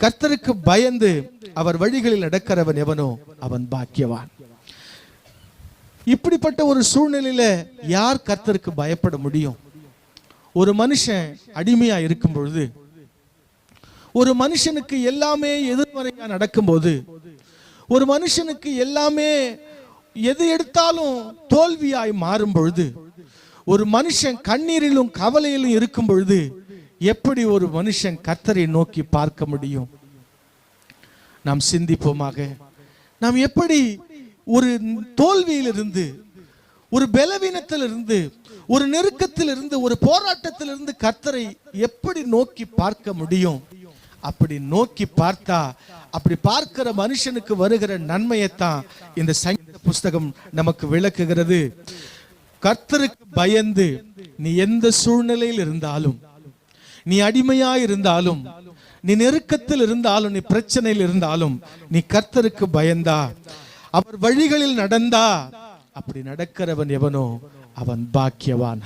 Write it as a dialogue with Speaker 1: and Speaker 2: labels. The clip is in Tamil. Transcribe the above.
Speaker 1: கர்த்தருக்கு பயந்து அவர் வழிகளில் நடக்கிறவன் எவனோ அவன் பாக்கியவான். இப்படிப்பட்ட ஒரு சூழ்நிலையில யார் கர்த்தருக்கு பயப்பட முடியும்? ஒரு மனுஷன் அடிமையா இருக்கும் பொழுது ஒரு மனுஷனுக்கு எல்லாமே எதிர்மறையா நடக்கும்போது ஒரு மனுஷனுக்கு எல்லாமே எது எடுத்தாலும் தோல்வியாய் மாறும் பொழுது ஒரு மனுஷன் கண்ணீரிலும் கவலையிலும் இருக்கும் பொழுது எப்படி ஒரு மனுஷன் கத்தரை நோக்கி பார்க்க முடியும்? நாம் சிந்திப்போமாக. நாம் எப்படி ஒரு தோல்வியிலிருந்து ஒரு பலவீனத்திலிருந்து ஒரு நெருக்கத்திலிருந்து ஒரு போராட்டத்திலிருந்து கத்தரை எப்படி நோக்கி பார்க்க முடியும்? அப்படி நோக்கி பார்த்தா அப்படி பார்க்கிற மனுஷனுக்கு வருகிற நன்மையைத்தான் இந்த சங்கீத புஸ்தகம் நமக்கு விளக்குகிறது. கர்த்தருக்கு பயந்து நீ எந்த சூழ்நிலையில் இருந்தாலும் நீ அடிமையா இருந்தாலும் நீ நெருக்கத்தில் இருந்தாலும் நீ பிரச்சனையில் இருந்தாலும் நீ கர்த்தருக்கு பயந்தா. அவர் வழிகளில் நடந்தா. அப்படி நடக்கிறவன் எவனோ? அவன் பாக்கியவான்.